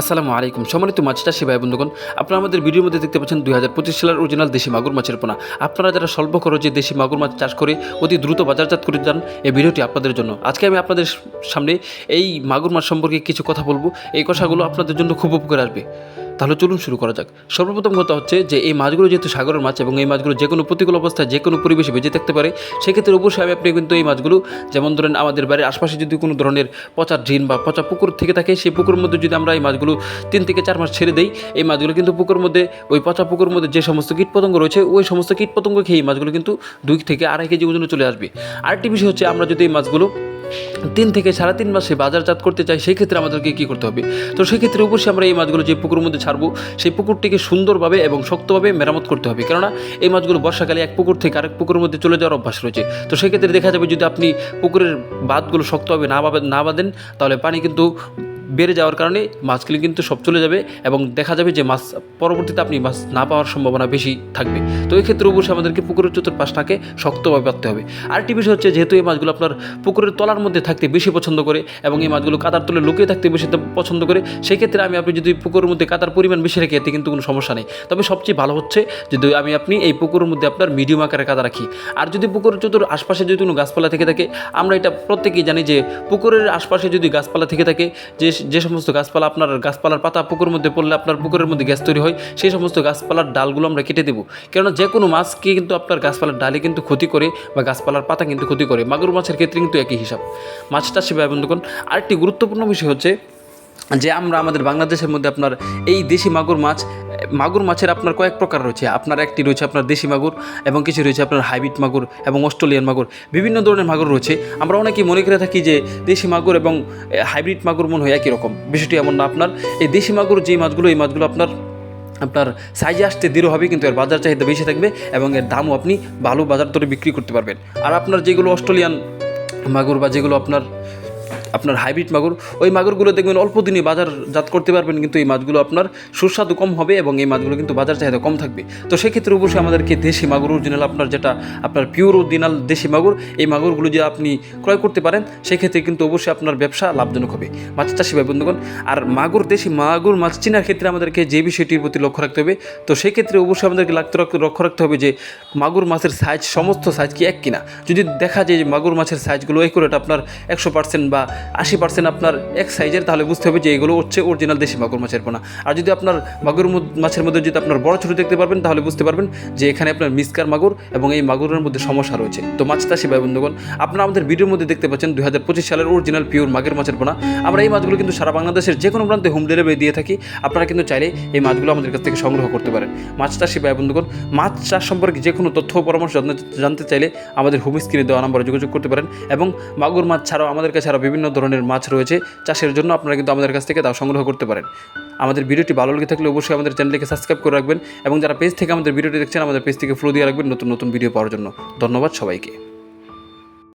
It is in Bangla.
আসসালামু আলাইকুম। সম্মানিত মাছ চাষি ভাই, বন্ধুগণ, আপনারা আমাদের ভিডিওর মধ্যে দেখতে পাচ্ছেন দুই হাজার পঁচিশ সালের অরিজিনাল দেশি মাগুর মাছের পোনা। আপনারা যারা স্বল্প খরচে দেশি মাগুর মাছ চাষ করে অতি দ্রুত বাজারজাত করে যান এই ভিডিওটি আপনাদের জন্য। আজকে আমি আপনাদের সামনে এই মাগুর মাছ সম্পর্কে কিছু কথা বলব। এই কথাগুলো আপনাদের জন্য খুব উপকার আসবে। তাহলে চলুন শুরু করা যাক। সর্বপ্রথম কথা হচ্ছে যে, এই মাছগুলো যেহেতু সাগরের মাছ এবং এই মাছগুলো যে কোনো প্রতিকূল অবস্থায় যে কোনো পরিবেশে বেঁচে থাকতে পারে, সেক্ষেত্রে অবশ্যই আমি আপনি কিন্তু এই মাছগুলো, যেমন ধরেন আমাদের বাড়ির আশপাশে যদি কোনো ধরনের পচা ড্রিন বা পচা পুকুর থেকে থাকে, সেই পুকুরের মধ্যে যদি আমরা এই মাছগুলো তিন থেকে চার মাস ছেড়ে দিই, এই মাছগুলো কিন্তু পুকুরের মধ্যে, ওই পচা পুকুরের মধ্যে যে সমস্ত কীটপতঙ্গ রয়েছে, ওই সমস্ত কীটপতঙ্গ খেয়ে এই মাছগুলো কিন্তু দুই থেকে আড়াই কেজি ওজনে চলে আসবে। আরেকটি বিষয় হচ্ছে আমরা যদি এই মাছগুলো তিন থেকে সাড়ে তিন মাসে বাজারজাত করতে চাই, সেই ক্ষেত্রে আমাদেরকে কী করতে হবে? তো সেক্ষেত্রে অবশ্যই আমরা এই মাছগুলো যে পুকুরের মধ্যে ছাড়বো, সেই পুকুরটিকে সুন্দরভাবে এবং শক্তভাবে মেরামত করতে হবে। কেননা এই মাছগুলো বর্ষাকালে এক পুকুর থেকে আরেক পুকুরের মধ্যে চলে যাওয়ার অভ্যাস রয়েছে। তো সেক্ষেত্রে দেখা যাবে যদি আপনি পুকুরের বাঁধগুলো শক্তভাবে না না বাঁধেন, তাহলে পানি কিন্তু বেড়ে যাওয়ার কারণে মাছগুলি কিন্তু সব চলে যাবে এবং দেখা যাবে যে মাছ পরবর্তীতে আপনি মাছ না পাওয়ার সম্ভাবনা বেশি থাকবে। তো এই ক্ষেত্রে অবশ্যই আমাদেরকে পুকুরের চতুর্পাশটাকে শক্তভাবে বাঁধতে হবে। আরেকটি বিষয় হচ্ছে যেহেতু এই মাছগুলো আপনার পুকুরের তলার মধ্যে থাকতে বেশি পছন্দ করে এবং এই মাছগুলো কাতার তলে লুকিয়ে থাকতে বেশি পছন্দ করে, সেক্ষেত্রে আমি আপনি যদি পুকুরের মধ্যে কাতার পরিমাণ বেশি রেখে, এতে কিন্তু কোনো সমস্যা নেই। তবে সবচেয়ে ভালো হচ্ছে যদি আমি আপনি এই পুকুরের মধ্যে আপনার মিডিয়াম আকারে কাদা রাখি। আর যদি পুকুরের চতুর আশপাশে যদি কোনো গাছপালা থেকে থাকে, আমরা এটা প্রত্যেকেই জানি যে পুকুরের আশপাশে যদি গাছপালা থেকে থাকে, যে যে সমস্ত গাছপালা আপনার গাছপালার পাতা পুকুরের মধ্যে পড়লে আপনার পুকুরের মধ্যে গ্যাস তৈরি হয়, সেই সমস্ত গাছপালার ডালগুলো আমরা কেটে দেবো। কেননা যে কোনো মাছকে কিন্তু আপনার গাছপালার ডালে কিন্তু ক্ষতি করে বা গাছপালার পাতা কিন্তু ক্ষতি করে। মাগুর মাছের ক্ষেত্রে কিন্তু একই হিসাব। মাছ চাষি ভাই আরেকটি গুরুত্বপূর্ণ বিষয় হচ্ছে যে আমরা আমাদের বাংলাদেশের মধ্যে আপনার এই দেশি মাগুর মাছ, মাগুর মাছের আপনার কয়েক প্রকার রয়েছে। আপনার একটি রয়েছে আপনার দেশি মাগুর এবং কিছু রয়েছে আপনার হাইব্রিড মাগুর এবং অস্ট্রেলিয়ান মাগুর। বিভিন্ন ধরনের মাগুর রয়েছে। আমরা অনেকেই মনে করে থাকি যে দেশি মাগুর এবং হাইব্রিড মাগুর মনে হয় একই রকম। বিষয়টি এমন না আপনার। এই দেশি মাগুর যে মাছগুলো, এই মাছগুলো আপনার আপনার সাইজে আসতে দৃঢ় হবে কিন্তু এর বাজার চাহিদা বেশি থাকবে এবং এর দামও আপনি ভালো বাজার দরে বিক্রি করতে পারবেন। আর আপনার যেগুলো অস্ট্রেলিয়ান মাগুর বা যেগুলো আপনার আপনার হাইব্রিড মাগুর। ওই মাগুরগুলো দেখবেন অল্প দিনে বাজারজাত করতে পারবেন, কিন্তু এই মাছগুলো আপনার সুস্বাদু কম হবে এবং এই মাছগুলো কিন্তু বাজার চাহিদা কম থাকবে। তো সেক্ষেত্রে অবশ্যই আমাদেরকে দেশি মাগুর অরিজিনাল আপনার যেটা, আপনার পিওর অরিজিনাল দেশি মাগুর, এই মাগুরগুলো যে আপনি ক্রয় করতে পারেন, সেক্ষেত্রে কিন্তু অবশ্যই আপনার ব্যবসা লাভজনক হবে। মাছ চাষি ভাই, বন্ধুগণ, আর মাগুর, দেশি মাগুর মাছ চেনার ক্ষেত্রে আমাদেরকে যে বিষয়টির প্রতি লক্ষ্য রাখতে হবে, তো সেক্ষেত্রে অবশ্যই আমাদেরকে লক্ষ্য রাখতে হবে যে মাগুর মাছের সাইজ সমস্ত সাইজ কি এক কিনা? যদি দেখা যায় যে মাগুর মাছের সাইজগুলো একুরেট আপনার একশো পার্সেন্ট বা আশি পার্সেন্ট আপনার এক সাইজের তাহলে বুঝতে হবে যে এগুলো হচ্ছে অরিজিনাল দেশি মাগুর মাছের পোনা। আর যদি আপনার মাগুর মাছের মধ্যে যদি আপনার বড় ছোটো দেখতে পারবেন, তাহলে বুঝতে পারবেন যে এখানে আপনার মিসকার মাগুর এবং এই মাগুরের মধ্যে সমস্যা রয়েছে। তো মাছ চাষি ভাই বন্ধুগণ, আপনারা আমাদের ভিডিওর মধ্যে দেখতে পাচ্ছেন দুই হাজার পঁচিশ সালের অরিজিনাল পিওর মাগের মাছের পোনা। আমরা এই মাছগুলো কিন্তু সারা বাংলাদেশের যে কোনো প্রান্তে হোম ডেলিভারি দিয়ে থাকি। আপনারা কিন্তু চাইলে এই মাছগুলো আমাদের কাছ থেকে সংগ্রহ করতে পারেন। মাছ চাষি ভাই বন্ধুগণ, মাছ চাষ সম্পর্কে যে কোনো তথ্য পরামর্শ জানতে- জানতে চাইলে আমাদের হোম স্ক্রিনে দেওয়া নাম্বারে যোগাযোগ করতে পারেন এবং মাগুর মাছ ছাড়াও আমাদের কাছে আরও বিভিন্ন ধরনের মাছ রয়েছে, চাষের জন্য আপনারা কিন্তু আমাদের কাছ থেকে তাও সংগ্রহ করতে পারেন। আমাদের ভিডিওটি ভালো লেগে থাকলে অবশ্যই আমাদের চ্যানেলকে সাবস্ক্রাইব করে রাখবেন এবং যারা পেজ থেকে আমাদের ভিডিওটি দেখছেন, আমাদের পেজ থেকে ফলো দিয়ে রাখবেন নতুন নতুন ভিডিও পাওয়ার জন্য। ধন্যবাদ সবাইকে।